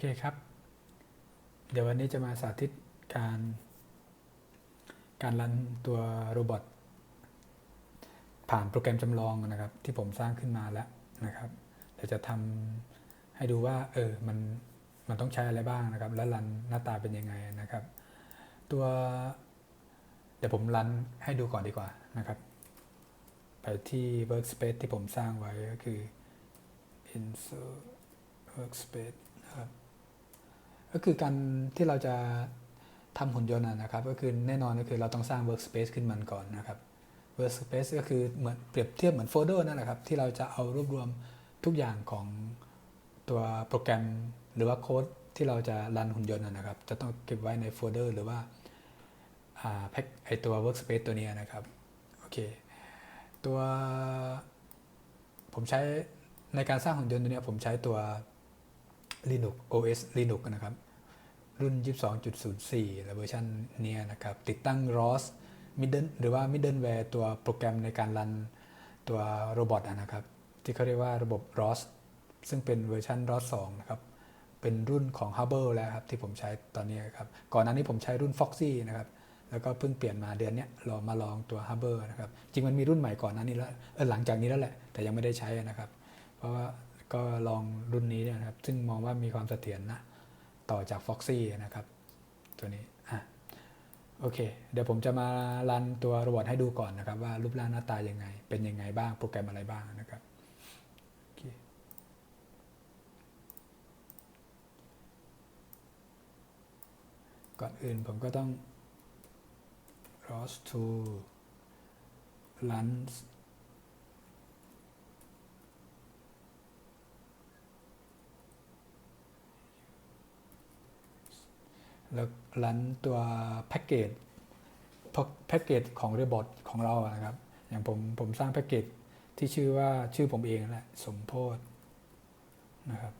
เคครับ เดี๋ยววันนี้จะมาสาธิตการ การรันตัวโรบอทผ่านโปรแกรมจำลองนะครับ ที่ผมสร้างขึ้นมาแล้วนะครับเดี๋ยวจะทำให้ดูว่า เออมันมันต้องใช้อะไรบ้างนะครับ และรันหน้าตาเป็นยังไงนะครับ ตัว เดี๋ยวผมรันให้ดูก่อนดีกว่านะครับ ไปที่ workspace ที่ผมสร้างไว้ก็คือ insert workspace ก็คือการที่เราจะทำหุ่นยนต์นะครับ ก็คือแน่นอนก็คือเราต้องสร้าง workspace ขึ้นมันก่อนนะครับ workspace ก็คือเหมือนเปรียบเทียบเหมือนโฟลเดอร์นั่นแหละครับที่เราจะเอารวบรวมทุกอย่างของตัวโปรแกรมหรือว่าโค้ดที่เราจะรันหุ่นยนต์นะครับ จะต้องเก็บไว้ในโฟลเดอร์หรือว่าแพ็กไอตัว workspace ตัวนี้นะครับโอเคตัวผมใช้ในการสร้างหุ่นยนต์ตัวนี้ผมใช้ตัว Linux OS Linux นะครับ รุ่น 22.04 และเวอร์ชันนี้นะครับ ติดตั้ง ROS Middle หรือว่า Middleware ตัวโปรแกรมในการรันตัวโรบอทนะครับ ที่เขาเรียกว่าระบบ ROS ซึ่งเป็นเวอร์ชัน ROS 2 นะครับ เป็นรุ่นของ Hubble แล้วครับ ที่ผมใช้ตอนนี้ครับ ก่อนหน้านี้ผมใช้รุ่น Foxy นะครับ แล้วก็เพิ่งเปลี่ยนมาเดือนนี้เรามาลองตัว Hubble นะครับ จริงมันมีรุ่นใหม่ก่อนหน้านี้แล้วเออหลังจากนี้แล้วแหละ แต่ยังไม่ได้ใช้นะครับ เพราะว่า ก็ลองรุ่นนี้นะครับ ซึ่งมองว่ามีความเสถียรนะต่อจาก Foxy นะครับ ตัวนี้อะโอเค เดี๋ยวผมจะมารันตัวโรบอทให้ดูก่อนนะครับ ว่ารูปร่างหน้าตายังไง เป็นยังไงบ้างโปรแกรมอะไรบ้างนะครับก่อนอื่นผมก็ต้อง ROS to run แล้วรันตัวแพ็กเกจแพ็กเกจของเรบอทของเราอะนะครับ อย่างผมผมสร้างแพ็กเกจที่ชื่อว่าชื่อผมเองแหละสมโพธนะครับ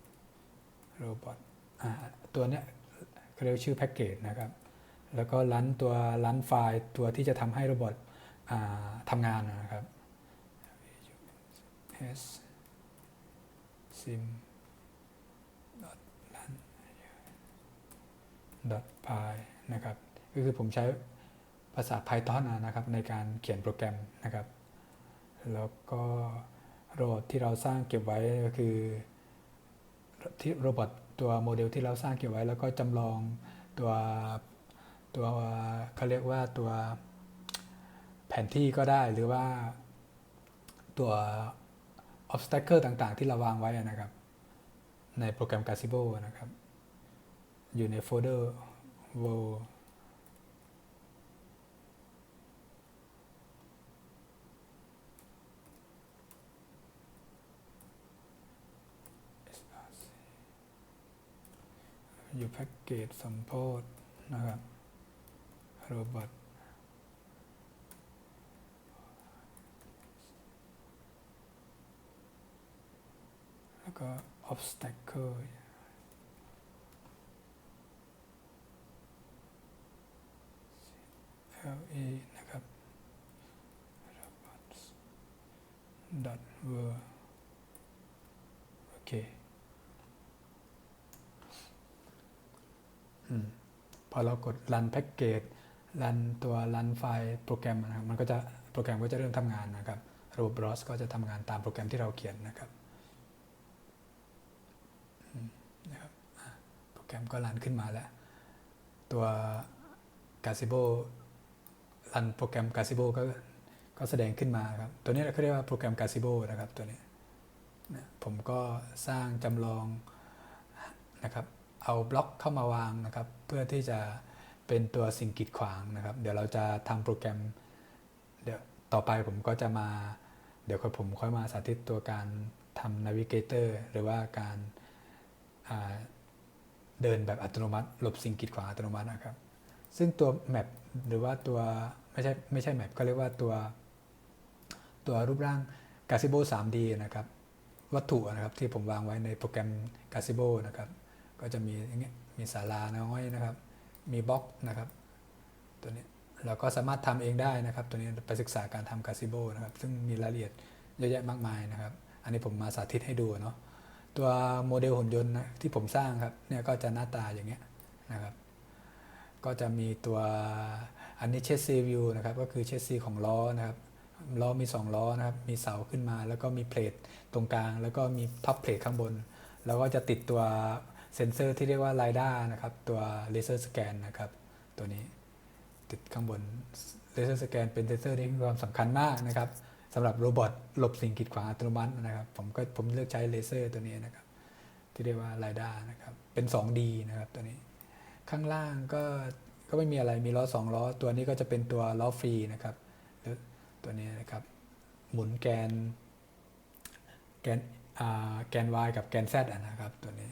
โรบอทตัวเนี้ยเขาเรียกชื่อแพ็กเกจนะครับ แล้วก็รันตัวรันไฟล์ตัวที่จะทำให้โรบอททำงานนะครับ s sim .py นะครับก็คือผมใช้ภาษา Python นะครับในการเขียนโปรแกรมนะครับ แล้วก็โรบอทที่เราสร้างเก็บไว้ก็คือที่โรบอทตัวโมเดลที่เราสร้างเก็บไว้ แล้วก็จำลองตัวตัวเขาเรียกว่าตัวแผนที่ก็ได้หรือว่าตัว obstacle ต่างๆ ที่เราวางไว้นะครับ ในโปรแกรม Gazebo นะครับ อยู่ในโฟลเดอร์ world อยู่แพ็กเกจสัมโพธนะครับโรบอทแล้วก็ obstacle a นะครับ robots dot word โอเคอพอเรากด run package run ตัว run ไฟล์โปรแกรมนะครับ มันก็จะโปรแกรมก็จะเริ่มทำงานนะครับระบบ ROS ก็จะทำงานตามโปรแกรมที่เราเขียนนะครับนะครับ โปรแกรมก็รันขึ้นมาแล้ว ตัว Gazebo รันโปรแกรม Gazebo ก็ก็แสดงขึ้นมาครับ ตัวนี้เขาเรียกว่าโปรแกรม Gazebo นะครับตัวนี้นะผมก็สร้างจำลองนะครับ เอาบล็อกเข้ามาวางนะครับ เพื่อที่จะเป็นตัวสิ่งกีดขวางนะครับ เดี๋ยวเราจะทำโปรแกรม เดี๋ยวต่อไปผมก็จะมา เดี๋ยวผมค่อยมาสาธิตตัวการทำ Navigator หรือว่าการเดินแบบอัตโนมัติ หลบสิ่งกีดขวางอัตโนมัตินะครับ ซึ่งตัวแมปหรือว่าตัวไม่ใช่ไม่ใช่แมปก็เรียกว่าตัวตัวรูปร่าง g a z e b o 3D นะครับ วัตถุนะครับที่ผมวางไว้ในโปรแกรม g a z e b o นะครับ ก็จะมีอย่างเงี้ยมีศาลาน้อยนะครับ มีบล็อกนะครับ ตัวนี้เราก็สามารถทำเองได้นะครับ ตัวนี้ไปศึกษาการทำ g a z e b o นะครับ ซึ่งมีรายละเอียดเยอะแยะมากมายนะครับ อันนี้ผมมาสาธิตให้ดูเนาะตัวโมเดลหุ่นยนต์นะที่ผมสร้างครับเนี่ยก็จะหน้าตาอย่างเงี้ยนะครับ ก็จะมีตัวอันนี้เชสซีวิวนะครับก็คือเชสซีของล้อนะครับล้อมี 2 ล้อนะครับมีเสาขึ้นมา แล้วก็มีเพลทตรงกลาง แล้วก็มีท็อปเพลทข้างบน แล้วก็จะติดตัวเซนเซอร์ที่เรียกว่าไลด้านะครับตัวเลเซอร์สแกนนะครับตัวนี้ติดข้างบนเลเซอร์สแกนเป็นเซนเซอร์ที่มีความสำคัญมากนะครับสำหรับโรบอทหลบสิ่งกีดขวางอัตโนมัตินะครับผมก็ผมเลือกใช้เลเซอร์ตัวนี้นะครับที่เรียกว่าไลด้านะครับเป็น 2D นะครับตัวนี้ ข้างล่างก็ก็ไม่มีอะไรมีล้อ2ล้อ ตัวนี้ก็จะเป็นตัวล้อฟรีนะครับแล้วตัวนี้นะครับ หมุนแกน แกนอ่าแกน y กับแกน z อะนะครับ ตัวนี้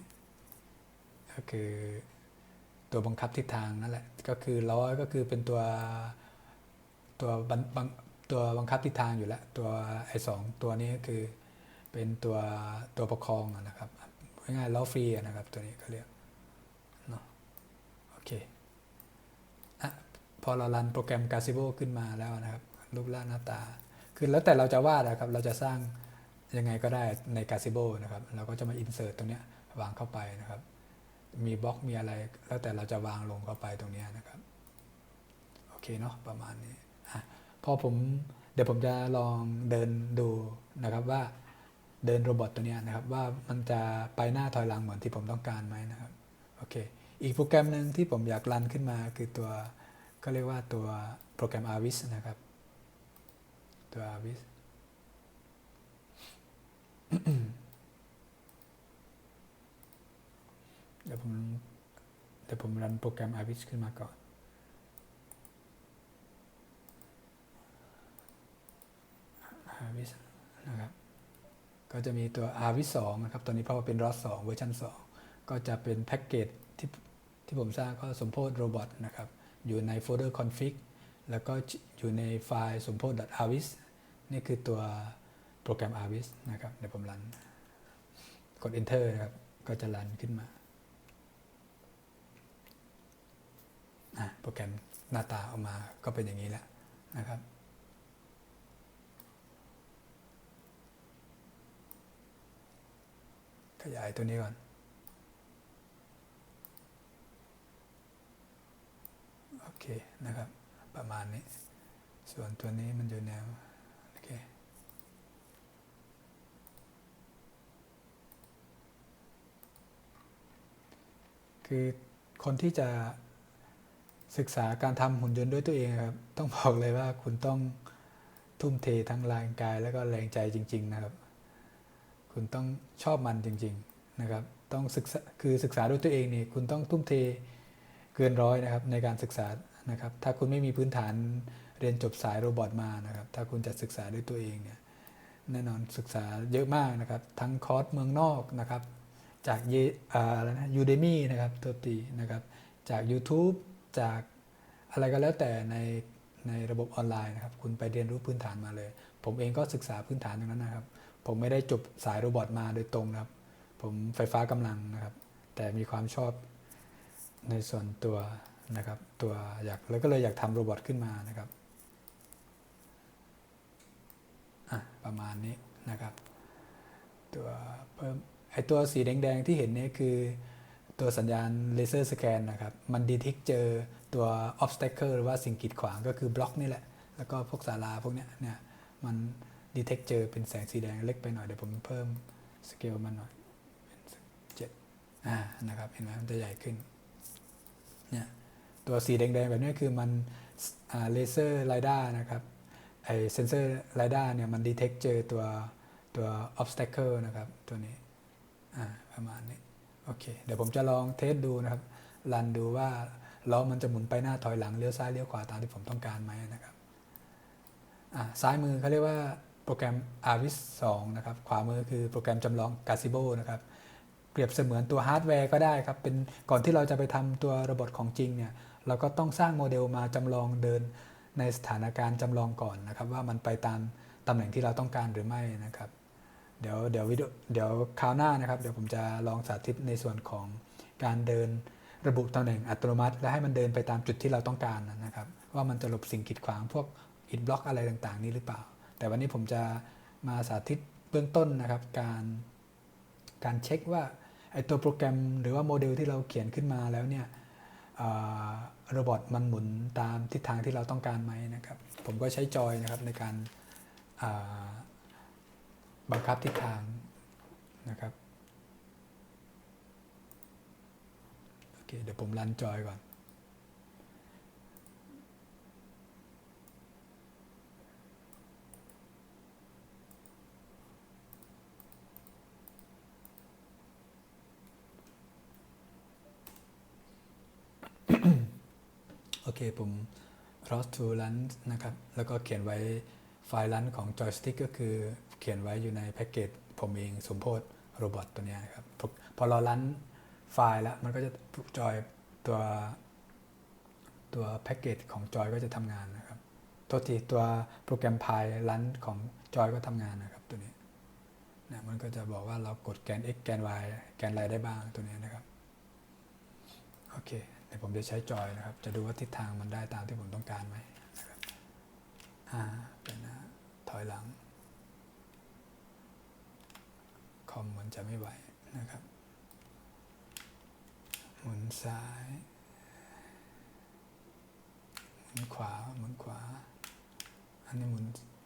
ก็คือตัวบังคับทิศทางนั่นแหละ ก็คือล้อก็คือเป็นตัวตัวบังตัวบังคับทิศทางอยู่แล้ว ตัวไอสองตัวนี้ก็คือเป็นตัวตัวประคองนะครับง่ายๆล้อฟรีนะครับ ตัวนี้ก็เรียก เคอะพอเรารันโปรแกรม g a z i b o ขึ้นมาแล้วนะครับ รูปร่างหน้าตา คือแล้วแต่เราจะวาดนะครับ เราจะสร้างยังไงก็ได้ใน g a z i b o นะครับ เราก็จะมา insert ตรงเนี้ยวางเข้าไปนะครับ มีบล็อกมีอะไร แล้วแต่เราจะวางลงเข้าไปตรงนี้นะครับ โอเคเนาะประมาณนี้อะพอผมเดี๋ยวผมจะลองเดินดูนะครับว่าเดินโรบอทตัวนี้นะครับว่ามันจะไปหน้าถอยหลังเหมือนที่ผมต้องการไหมนะครับ โอเค อีกโปรแกรมหนึ่งที่ผมอยากรันขึ้นมาคือตัวก็เรียกว่าตัวโปรแกรม Arvis นะครับ ตัว Arvis เดี๋ยวผมเดี๋ยวผมรันโปรแกรม Arvis ขึ้นมาก่อน Arvis นะครับ ก็จะมีตัว Arvis 2นะครับตัวนี้เพราะว่าเป็น ROS 2เวอร์ชัน2 ก็จะเป็นแพ็กเกจที่ ที่ผมสร้างก็สมโพธโรบอทนะครับอยู่ในโฟลเดอร์ config แล้วก็อยู่ในไฟล์สมโพธ .arvis นี่คือตัวโปรแกรม arvis นะครับเดี๋ยวผมรันกด enter นะครับก็จะรันขึ้นมาโปรแกรมหน้าตาออกมาก็เป็นอย่างนี้แหละนะครับขยายตัวนี้ก่อน โอ เคนะครับ ประมาณนี้ ส่วนตัวนี้มันอยู่แนวโอเคคือคนที่จะศึกษาการทำหุ่นยนต์ด้วยตัวเองครับ ต้องบอกเลยว่าคุณต้องทุ่มเททั้งแรงกายแล้วก็แรงใจจริง ๆ นะครับ คุณต้องชอบมันจริง ๆ นะครับ ต้องศึกษาคือศึกษาด้วยตัวเองนี่คุณต้องทุ่มเทเกินร้อยนะครับในการศึกษา นะครับถ้าคุณไม่มีพื้นฐานเรียนจบสายโรบอทมานะครับถ้าคุณจะศึกษาด้วยตัวเองเนี่ยแน่นอนศึกษาเยอะมากนะครับ ทั้งคอร์สเมืองนอกนะครับ จากเยอะไรนะยูเดมี่นะครับตัวตีนะครับ จาก YouTube จากอะไรก็แล้วแต่ในในระบบออนไลน์นะครับ คุณไปเรียนรู้พื้นฐานมาเลย ผมเองก็ศึกษาพื้นฐานตรงนั้นนะครับ ผมไม่ได้จบสายโรบอทมาโดยตรงนะครับ ผมไฟฟ้ากำลังนะครับ แต่มีความชอบในส่วนตัว นะครับตัวอยากแล้วก็เลยอยากทำโรบอทขึ้นมานะครับประมาณนี้นะครับตัวเพิ่มไอตัวสีแดง ๆ ที่เห็นนี่คือตัวสัญญาณเลเซอร์สแกนนะครับ มันดีทิกเจอตัว obstacle หรือว่าสิ่งกีดขวางก็คือบล็อกนี่แหละ แล้วก็พวกศาลาพวกเนี้ยเนี่ยมันดีเทคเจอเป็นแสงสีแดงเล็กไปหน่อยเดี๋ยวผมเพิ่มสเกลมันหน่อยเป็นเจ็ดอ่านะครับเห็นไหมมันจะใหญ่ขึ้นเนี่ย ตัวสีแดงๆ แบบนี้คือมันเลเซอร์ไลด้านะครับไอเซนเซอร์ไลด้าเนี่ยมันดีเทคเจอตัวตัว obstacle นะครับตัวนี้ประมาณนี้โอเคเดี๋ยวผมจะลองเทสดูนะครับรันดูว่าล้อมันจะหมุนไปหน้าถอยหลังเลี้ยวซ้ายเลี้ยวขวาตามที่ผมต้องการไหมนะครับซ้ายมือเขาเรียกว่าโปรแกรม Arvis 2นะครับขวามือคือโปรแกรมจำลอง Gazebo นะครับเปรียบเสมือนตัวฮาร์ดแวร์ก็ได้ครับเป็นก่อนที่เราจะไปทำตัวระบบของจริงเนี่ย เราก็ต้องสร้างโมเดลมาจำลองเดินในสถานการณ์จำลองก่อนนะครับ ว่ามันไปตามตำแหน่งที่เราต้องการหรือไม่นะครับ เดี๋ยวเดี๋ยววิดีโอเดี๋ยวคราวหน้านะครับ เดี๋ยวผมจะลองสาธิตในส่วนของการเดินระบุตำแหน่งอัตโนมัติ และให้มันเดินไปตามจุดที่เราต้องการนะครับ ว่ามันจะหลบสิ่งกีดขวางพวกอินบล็อกอะไรต่างๆ นี้หรือเปล่า แต่วันนี้ผมจะมาสาธิตเบื้องต้นนะครับ การการเช็คว่าไอตัวโปรแกรมหรือว่าโมเดลที่เราเขียนขึ้นมาแล้วเนี่ย โรบอทมันหมุนตามทิศทางที่เราต้องการไหมนะครับ ผมก็ใช้จอยนะครับในการบังคับทิศทางนะครับโอเคเดี๋ยวผมรันจอยก่อน เคผม cross to run นะครับ แล้วก็เขียนไว้ไฟล์ run ของ joystick ก็คือเขียนไว้อยู่ในแพ็กเกจผมเองสมโพธโรบอทตัวนี้นครับ พอเรา run ไฟล์แล้วมันก็จะจอยตัวตัวแพ็กเกจของจอยก็จะทำงานนะครับตัวที่ตัวโปรแกรมพายรันของจอยก็ทำงานนะครับตัวนี้นะมันก็จะบอกว่าเรากดแกน x แกน y แกนอะไรได้บ้างตัวนี้นะครับ โอเค เดี๋ยวผมจะใช้จอยนะครับ จะดูว่าทิศทางมันได้ตามที่ผมต้องการไหมนะครับอ่าเป็นนะถอยหลัง คอมมันจะไม่ไหวนะครับ หมุนซ้าย หมุนขวา หมุนขวา อันนี้หมุน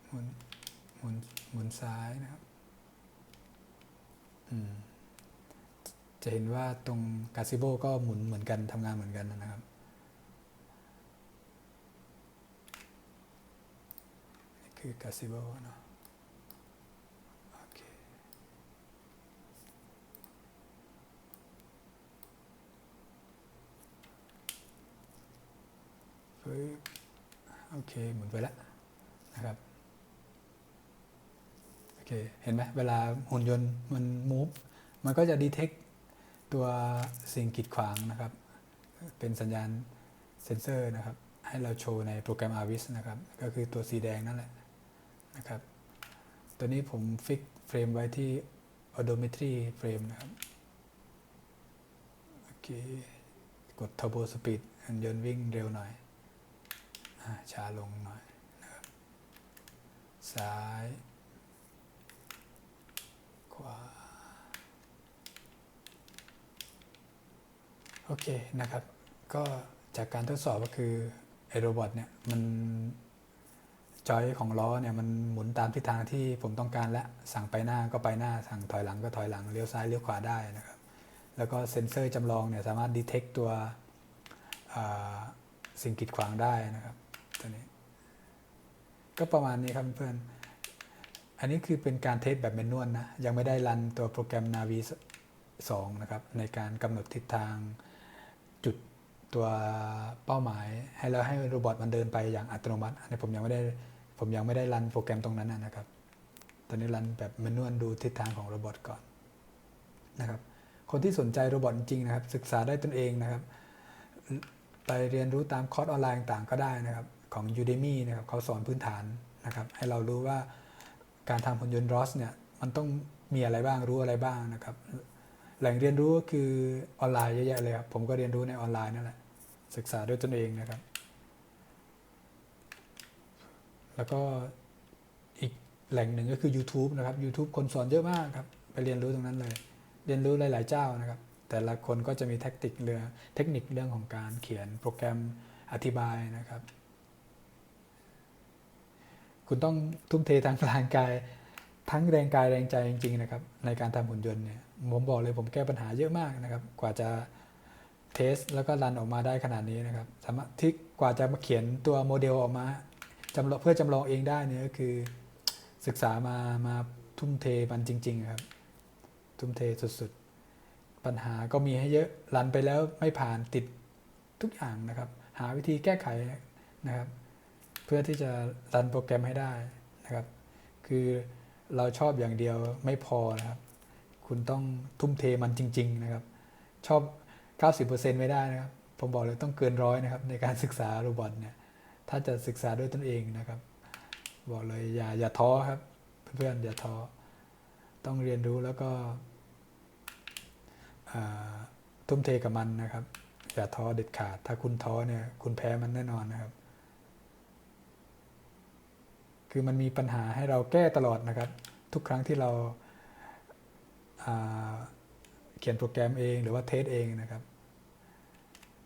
หมุน หมุน หมุนซ้ายนะครับ อืม จะเห็นว่าตรงกาซิโบก็หมุนเหมือนกันทำงานเหมือนกันนะครับนี่คือกาซิโบเนาะโอเคปึ๊บโอเคหมุนไปแล้วนะครับโอเคเห็นไหมเวลาหุ่นยนต์มันมูฟมันก็จะดีเทค ตัวสิ่งกีดขวางนะครับ เป็นสัญญาณเซ็นเซอร์นะครับ ให้เราโชว์ในโปรแกรม Arvis นะครับ ก็คือตัวสีแดงนั่นแหละนะครับ ตัวนี้ผมฟิกเฟรมไว้ที่ odometry เฟรมนะครับโอเคกด turbo speed หุ่นยนต์วิ่งเร็วหน่อยช้าลงหน่อยนะครับซ้าย ขวา โอเคนะครับ ก็จากการทดสอบก็คือไอโรบอทเนี่ยมันจอยของล้อเนี่ยมันหมุนตามทิศทางที่ผมต้องการและสั่งไปหน้าก็ไปหน้า สั่งถอยหลังก็ถอยหลังเลี้ยวซ้ายเลี้ยวขวาได้นะครับ แล้วก็เซ็นเซอร์จำลองเนี่ยสามารถดีเทคตัวสิ่งกีดขวางได้นะครับตัวนี้ ก็ประมาณนี้ครับเพื่อนอันนี้คือเป็นการเทสแบบเมนนวลนะ ยังไม่ได้รันตัวโปรแกรม Navi 2 นะครับ ในการกำหนดทิศทาง ตัวเป้าหมายให้แล้วให้โรบอทมันเดินไปอย่างอัตโนมัติอันนี้ผมยังไม่ได้ผมยังไม่ได้รันโปรแกรมตรงนั้นนะครับ ตอนนี้รันแบบเมนนวลดูทิศทางของโรบอทก่อนนะครับคนที่สนใจโรบอทจริงนะครับ ศึกษาได้ตนเองนะครับ ไปเรียนรู้ตามคอร์สออนไลน์ต่างก็ได้นะครับ ของ Udemy นะครับเขาสอนพื้นฐานนะครับ ให้เรารู้ว่าการทำหุ่นยนต์รอสเนี่ยมันต้องมีอะไรบ้างรู้อะไรบ้างนะครับ แหล่งเรียนรู้ก็คือออนไลน์เยอะแยะเลยครับ ผมก็เรียนรู้ในออนไลน์นั่นแหละ ศึกษาด้วยตนเองนะครับ แล้วก็อีกแหล่งหนึ่งก็คือ YouTube นะครับ YouTube คนสอนเยอะมากครับ ไปเรียนรู้ตรงนั้นเลย เรียนรู้หลาย ๆ เจ้านะครับ แต่ละคนก็จะมีเทคนิคเรื่องเทคนิคเรื่องของการเขียนโปรแกรมอธิบายนะครับ คุณต้องทุ่มเททางร่างกาย ทั้งแรงกายแรงใจจริง ๆ นะครับ ในการทำหุ่นยนต์เนี่ย ผมบอกเลยผมแก้ปัญหาเยอะมากนะครับ กว่าจะเทสแล้วก็รันออกมาได้ขนาดนี้นะครับสามารถที่กว่าจะมาเขียนตัวโมเดลออกมาจำลองเพื่อจำลองเองได้เนี่ยก็คือศึกษามามาทุ่มเทมันจริง ๆ ครับ ทุ่มเทสุดๆ ปัญหาก็มีให้เยอะรันไปแล้วไม่ผ่านติดทุกอย่างนะครับ หาวิธีแก้ไขนะครับ เพื่อที่จะรันโปรแกรมให้ได้นะครับ คือเราชอบอย่างเดียวไม่พอนะครับ คุณต้องทุ่มเทมันจริง ๆ นะครับ ชอบ 90%ไม่ได้นะครับ ผมบอกเลยต้องเกินร้อยนะครับ ในการศึกษาโรบอทเนี่ย ถ้าจะศึกษาด้วยตนเองนะครับ บอกเลยอย่าอย่าท้อครับ เพื่อนๆอย่าท้อ ต้องเรียนรู้แล้วก็ทุ่มเทกับมันนะครับ อย่าท้อเด็ดขาด ถ้าคุณท้อเนี่ยคุณแพ้มันแน่นอนนะครับ คือมันมีปัญหาให้เราแก้ตลอดนะครับ ทุกครั้งที่เราอ่า เขียนโปรแกรมเองหรือว่าเทสเองนะครับ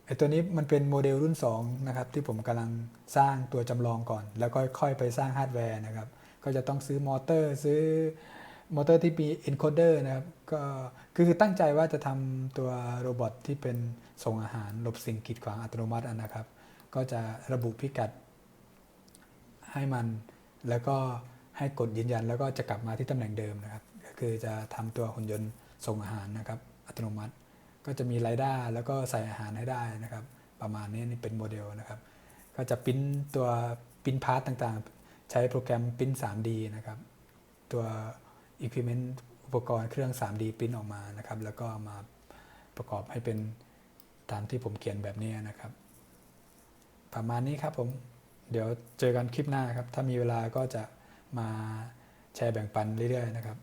ไอตัวนี้มันเป็นโมเดลรุ่น2นะครับที่ผมกำลังสร้างตัวจำลองก่อน แล้วก็ค่อยไปสร้างฮาร์ดแวร์นะครับ ก็จะต้องซื้อมอเตอร์ ซื้อมอเตอร์ที่มี encoder นะครับก็คือตั้งใจว่าจะทำตัวโรบอทที่เป็นส่งอาหารหลบสิ่งกีดขวางอัตโนมัตินะครับ ก็จะระบุพิกัดให้มัน แล้วก็ให้กดยืนยันแล้วก็จะกลับมาที่ตำแหน่งเดิมนะครับ คือจะทำตัวหุ่นยนต์ส่งอาหารนะครับอัตโนมัติ ก็จะมีไรด้าแล้วก็ใส่อาหารให้ได้นะครับ ประมาณนี้นี่เป็นโมเดลนะครับ ก็จะปริ้นตัวปริ้นพาร์ตต่างๆ ใช้โปรแกรมปริ้น 3D นะครับ ตัว equipment อุปกรณ์เครื่อง 3D ปริ้นออกมานะครับ แล้วก็มาประกอบให้เป็นตามที่ผมเขียนแบบนี้นะครับ ประมาณนี้ครับผม เดี๋ยวเจอกันคลิปหน้าครับ ถ้ามีเวลาก็จะมาแชร์แบ่งปันเรื่อยๆนะครับ